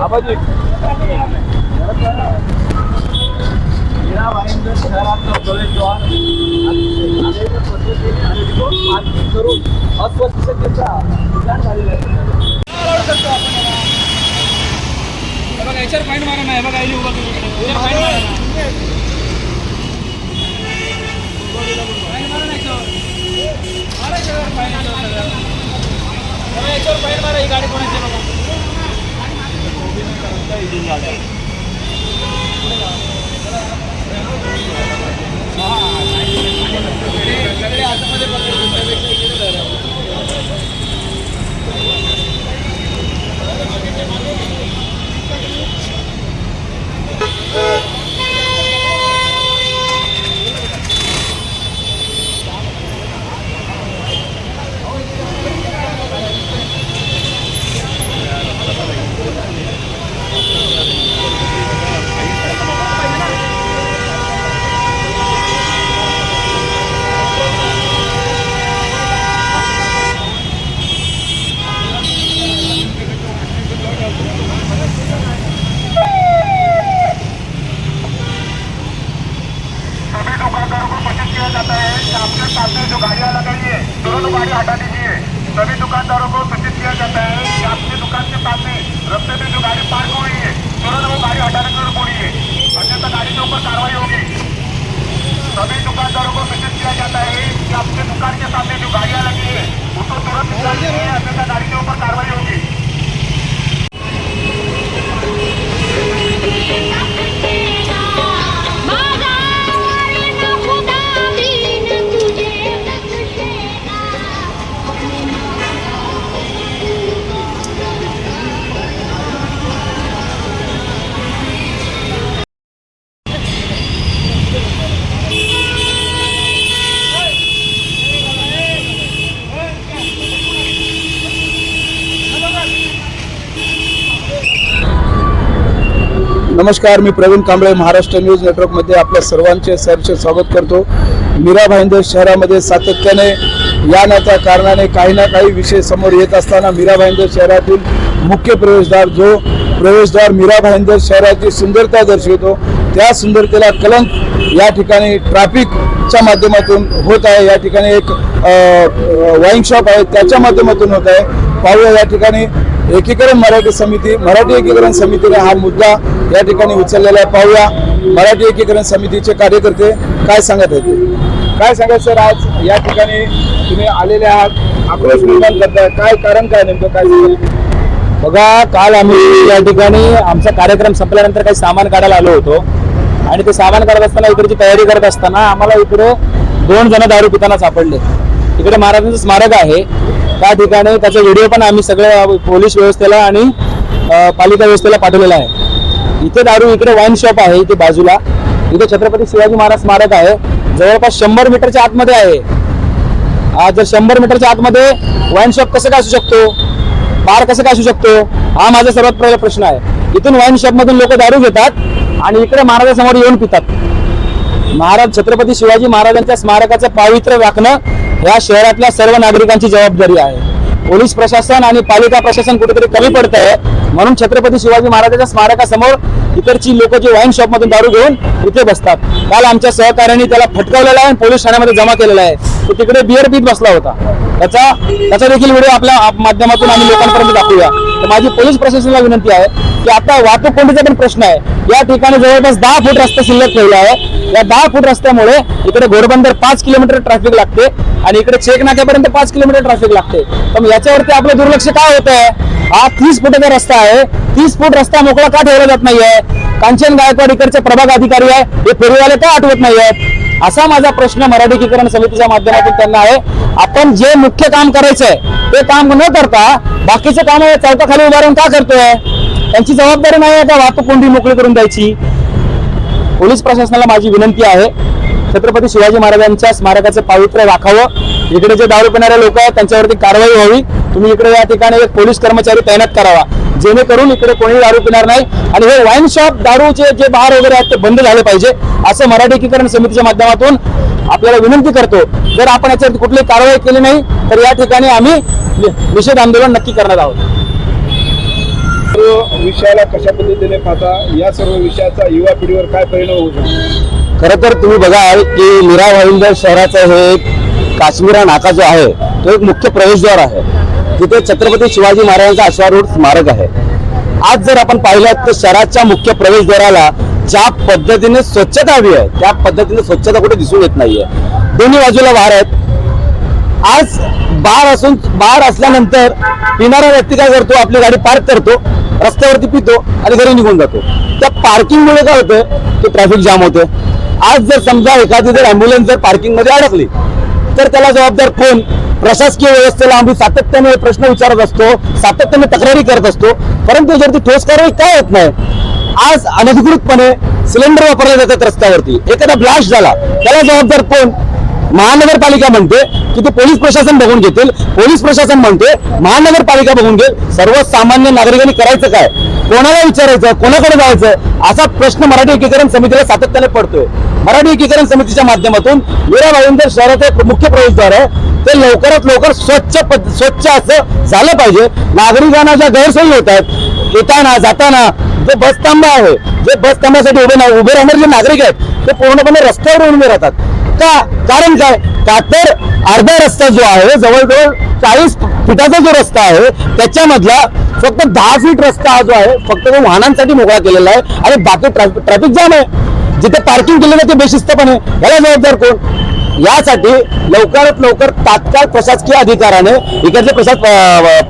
आबाजी करून अस्वच्छतेचा ठिकाण झालेलं आहे बघा याच्यावर फाईन मारा ना बघा आईने उभा केलं फाईन मारा ना. फाईन मारा ना याच्यावर. मारा याच्यावर फाईन फाईन मारा ही गाडी कोणाची आहे बघा सगळे आतमध्ये पकडले, तुमच्यापेक्षा इकडे धरा. सभी दुकानदारों को सूचित किया जाता है कि आपके सामने जो गाड़ियां लगाई है तुरंत गाड़ी हटा दीजिए सभी दुकानदारों को सूचित किया जाता है कि आपकी दुकान के सामने रास्ते में जो गाड़ी पार्क हुई है तुरंत वो गाड़ी हटाने की बोलिए अन्यथा गाड़ी के ऊपर कार्रवाई होगी सभी दुकानदारों को सूचित किया जाता है कि आपके दुकान के सामने जो गाड़ियां लगी है उसको तुरंत निकाल दीजिए अन्यथा गाड़ी के ऊपर कार्रवाई होगी नमस्कार मी प्रवीण कांबळे महाराष्ट्र न्यूज नेटवर्कमध्ये आपल्या सर्वांचे सरचे स्वागत करतो. मीरा भाईंदर शहरामध्ये सातत्याने या नात्या कारणाने काही ना काही विषय समोर येत असताना मीरा भाईंदर शहरातील मुख्य प्रवेशद्वार जो प्रवेशद्वार मीरा भाईंदर शहराची सुंदरता दर्शवितो त्या सुंदरतेला कलंक या ठिकाणी ट्रॅफिकच्या माध्यमातून होत आहे. या ठिकाणी एक वाईन शॉप आहे त्याच्या माध्यमातून होत आहे. पाहूया या ठिकाणी एकीकरण मराठी समिती मराठी एकीकरण समितीने हा मुद्दा या ठिकाणी उचललेला आहे. पाहूया मराठी एकीकरण समितीचे कार्यकर्ते काय सांगत आहेत काय सांगत सर आज या ठिकाणी तुम्ही आलेले आहात. आक्रोश निर्माण करताय. काय कारण काय नेमकं? काय बघा काल आम्ही या ठिकाणी आमचा कार्यक्रम संपल्यानंतर काही सामान काढायला आलो होतो. आणि ते सामान काढत असताना इकडची तयारी करत असताना आम्हाला इकडे दोन जण दारू पिताना सापडले. इकडे महाराजांचं स्मारक आहे. त्या ठिकाणी त्याचा व्हिडिओ पण आम्ही सगळ्या पोलीस व्यवस्थेला आणि पालिका व्यवस्थेला पाठवलेला आहे. इथे दारू इकडे वाईन शॉप आहे इथे बाजूला. इथे छत्रपती शिवाजी महाराज स्मारक आहे. जवळपास शंभर मीटरच्या आतमध्ये आहे. आज जर शंभर मीटरच्या आतमध्ये वाईन शॉप कसं काय असू शकतो? बार कसं काय असू शकतो? हा माझा सर्वात पहिला प्रश्न आहे. इथून वाईन शॉप मधून लोक दारू घेतात आणि इकडे महाराजासमोर येऊन पितात. महाराज छत्रपती शिवाजी महाराजांच्या स्मारकाचं पावित्र्य राखणं या शहरातल्या सर्व नागरिकांची जबाबदारी आहे. पोलीस प्रशासन आणि पालिका प्रशासन कुठेतरी कमी पडत आहे म्हणून छत्रपती शिवाजी महाराजांच्या स्मारकासमोर इतरची लोक जे वाईन शॉप मधून दारू घेऊन इथे बसतात. काल आमच्या सहकार्याने त्याला फटकावलेला आहे आणि पोलीस ठाण्यामध्ये जमा केलेला आहे. तो तिकडे बिअर पीत बसला होता. त्याचा त्याचा देखील व्हिडिओ आपल्या माध्यमातून आम्ही लोकांपर्यंत दाखवूया. तर माझी पोलीस प्रशासनाला विनंती आहे की आता वाहतूक कोंडीचा पण प्रश्न आहे. या ठिकाणी जवळपास दहा फूट रस्ता शिल्लक ठेवला आहे. या दहा फूट रस्त्यामुळे इकडे घोडबंदर पाच किलोमीटर ट्रॅफिक लागते आणि इकडे चेक नाक्यापर्यंत पाच किलोमीटर ट्रॅफिक लागते. पण याच्यावरती आपलं दुर्लक्ष काय होत आहे हा तीस फुटाचा रस्ता आहे. तीस फूट रस्ता मोकळा का ठेवला जात नाहीये? कांचन गायकवाड इकडचे प्रभाग अधिकारी आहे. हे फेरीवाले का आठवत नाहीयेत? असा माझा प्रश्न मराठीकरण समितीच्या माध्यमातून त्यांना आहे. आपण जे मुख्य काम करायचंय ते काम न करता बाकीचे काम चौकाखाली उभारून का करतोय? त्यांची जबाबदारी नाही आहे का वाहतूक कोंडी मोकळी करून द्यायची? पोलीस प्रशासनाला माझी विनंती आहे. छत्रपती शिवाजी महाराजांच्या स्मारकाचं पावित्र्य राखावं. इकडे जे दारू पिणारे लोक आहेत त्यांच्यावरती कारवाई व्हावी. तुम्ही इकडे या ठिकाणी एक पोलीस कर्मचारी तैनात करावा. जेणेकरून इकडे कोणी दारू पिणार नाही. आणि हे वाईन शॉप दारूचे जे बार वगैरे आहेत ते बंद झाले पाहिजे. असं मराठी एकीकरण समितीच्या माध्यमातून आपल्याला विनंती करतो. जर आपण याच्यावरती कुठली कारवाई केली नाही तर या ठिकाणी आम्ही निषेध आंदोलन नक्की करणार आहोत. विषयाला कशा पद्धतीने पाहता या सर्व विषयाचा युवा पिढीवर काय परिणाम होऊ शकतो? खरं तर तुम्ही बघाल की मीरा भाईंदर शहराचं हे एक काश्मीरा नाका जो आहे तो एक मुख्य प्रवेशद्वार आहे. तिथे छत्रपती शिवाजी महाराजांचा अश्वारूढ स्मारक आहे. आज जर आपण पाहिलं तर शहराच्या मुख्य प्रवेशद्वाराला ज्या पद्धतीने स्वच्छता हवी आहे त्या पद्धतीने स्वच्छता कुठे दिसून येत नाहीये. दोन्ही बाजूला वार आहेत. आज बार असून बार असल्यानंतर पिणारा व्यक्ती काय करतो? आपली गाडी पार्क करतो. रस्त्यावरती पितो आणि घरी निघून जातो. त्या पार्किंगमुळे काय होतं की ट्रॅफिक जाम होते आज जर समजा एखादी जर अँब्युलन्स जर पार्किंगमध्ये अडकली तर त्याला जबाबदार कोण? प्रशासकीय व्यवस्थेला आम्ही सातत्याने प्रश्न विचारत असतो सातत्याने तक्रारी करत असतो. परंतु जर ती ठोस कारवाई काय होत नाही आज अनधिकृतपणे सिलेंडर वापरले जातात रस्त्यावरती. एखादा ब्लास्ट झाला त्याला जबाबदार कोण? महानगरपालिका म्हणते की ते पोलीस प्रशासन बघून घेतील. पोलीस प्रशासन म्हणते महानगरपालिका बघून घेईल. सर्वसामान्य नागरिकांनी करायचं काय? कोणाला विचारायचं? कोणाकडे जायचं? असा प्रश्न मराठी एकीकरण समितीला सातत्याने पडतोय. मराठी एकीकरण समितीच्या माध्यमातून मीरा भाईंदर शहराचं एक मुख्य प्रवेशद्वार आहे. ते लवकरात लवकर स्वच्छ स्वच्छ असं झालं पाहिजे. नागरिकांना ज्या गैरसोयी होत आहेत येताना जाताना जे बस थांबा आहे जे बस उभे ना- उभे राहणारे जे नागरिक आहेत ते पूर्णपणे रस्त्यावर उभे राहतात. का कारण काय? का तर अर्धा रस्ता जो आहे जवळजवळ चाळीस फुटाचा जो रस्ता आहे त्याच्यामधला फक्त दहा फीट रस्ता हा जो आहे फक्त तो वाहनांसाठी मोकळा केलेला आहे. आणि बाकी ट्रॅफिक ट्रॅफिक जाम आहे. जिथे पार्किंग केलेलं ते बेशिस्तपणे याला जबाबदार कोण? यासाठी लवकरात लवकर तात्काळ प्रशासकीय अधिकाऱ्याने इकडले प्रशास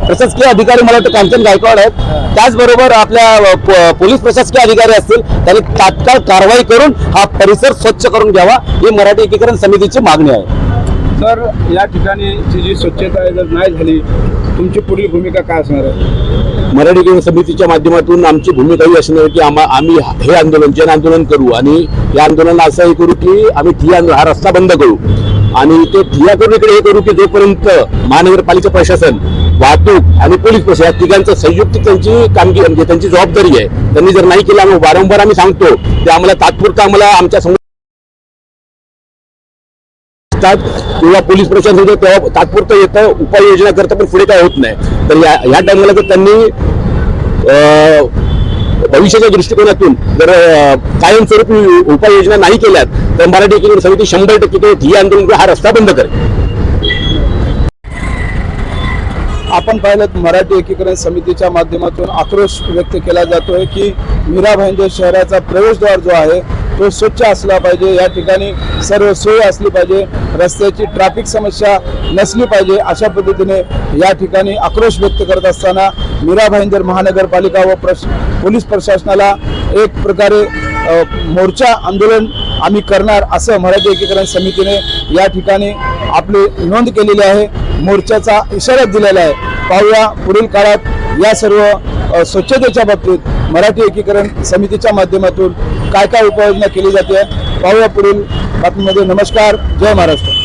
प्रशासकीय अधिकारी मला वाटतं कांचन गायकवाड आहेत. त्याचबरोबर आपल्या प- पोलीस प्रशासकीय अधिकारी असतील त्यांनी तात्काळ कारवाई करून हा परिसर स्वच्छ करून घ्यावा ही मराठी एकीकरण समितीची मागणी आहे. सर या ठिकाणीची जी स्वच्छता आहे जर नाही झाली तुमची पुढील भूमिका काय असणार आहे? मराठी केंद्र समितीच्या माध्यमातून आमची भूमिका ही असणार की आम्हा आम्ही हे आंदोलन जन आंदोलन करू आणि या आंदोलनाला असंही करू की आम्ही ठिया हा रस्ता बंद करू. आणि ते ठिया करून इकडे हे करू की जोपर्यंत महानगरपालिका प्रशासन वाहतूक आणि पोलीस प्रशासन या तिघांचं संयुक्त त्यांची कामगिरी म्हणजे त्यांची जबाबदारी आहे. त्यांनी जर नाही केलं आम्ही वारंवार आम्ही सांगतो ते आम्हाला तात्पुरता आम्हाला आमच्या समोर असतात किंवा पोलीस प्रशासन होतं तेव्हा तात्पुरतं येतं उपाययोजना करतं पण पुढे काय होत नाही. तर या ह्या टायमाला जर त्यांनी अं, भविष्याच्या दृष्टिकोनातून जर कायमस्वरूपी उपाययोजना नाही केल्यात तर मराठी एकीकरण समिती शंभर टक्के तो आंदोलन हा रस्ता बंद करेल. आपण पाहिलं मराठी एकीकरण समितीच्या माध्यमातून आक्रोश व्यक्त केला जातोय की मीरा शहराचा प्रवेशद्वार जो आहे तो स्वच्छ असला पाहिजे या ठिकाणी सर्व सोय असली पाहिजे रस्त्याची ट्रॅफिक समस्या नसली पाहिजे अशा पद्धतीने या ठिकाणी आक्रोश व्यक्त करत असताना मीरा भाईंदर महानगरपालिका व प्रश पोलीस प्रशासनाला एक प्रकारे मोर्चा आंदोलन आम्ही करणार असं मराठी एकीकरण समितीने या ठिकाणी आपली नोंद केलेली आहे. मोर्चाचा इशारा दिलेला आहे. पाहूया पुढील काळात या सर्व स्वच्छतेच्या बाबतीत मराठी एकीकरण समितीच्या माध्यमातून काय काय उपाययोजना केली जाते पाहूया पुढील बातमीमध्ये. नमस्कार जय महाराष्ट्र.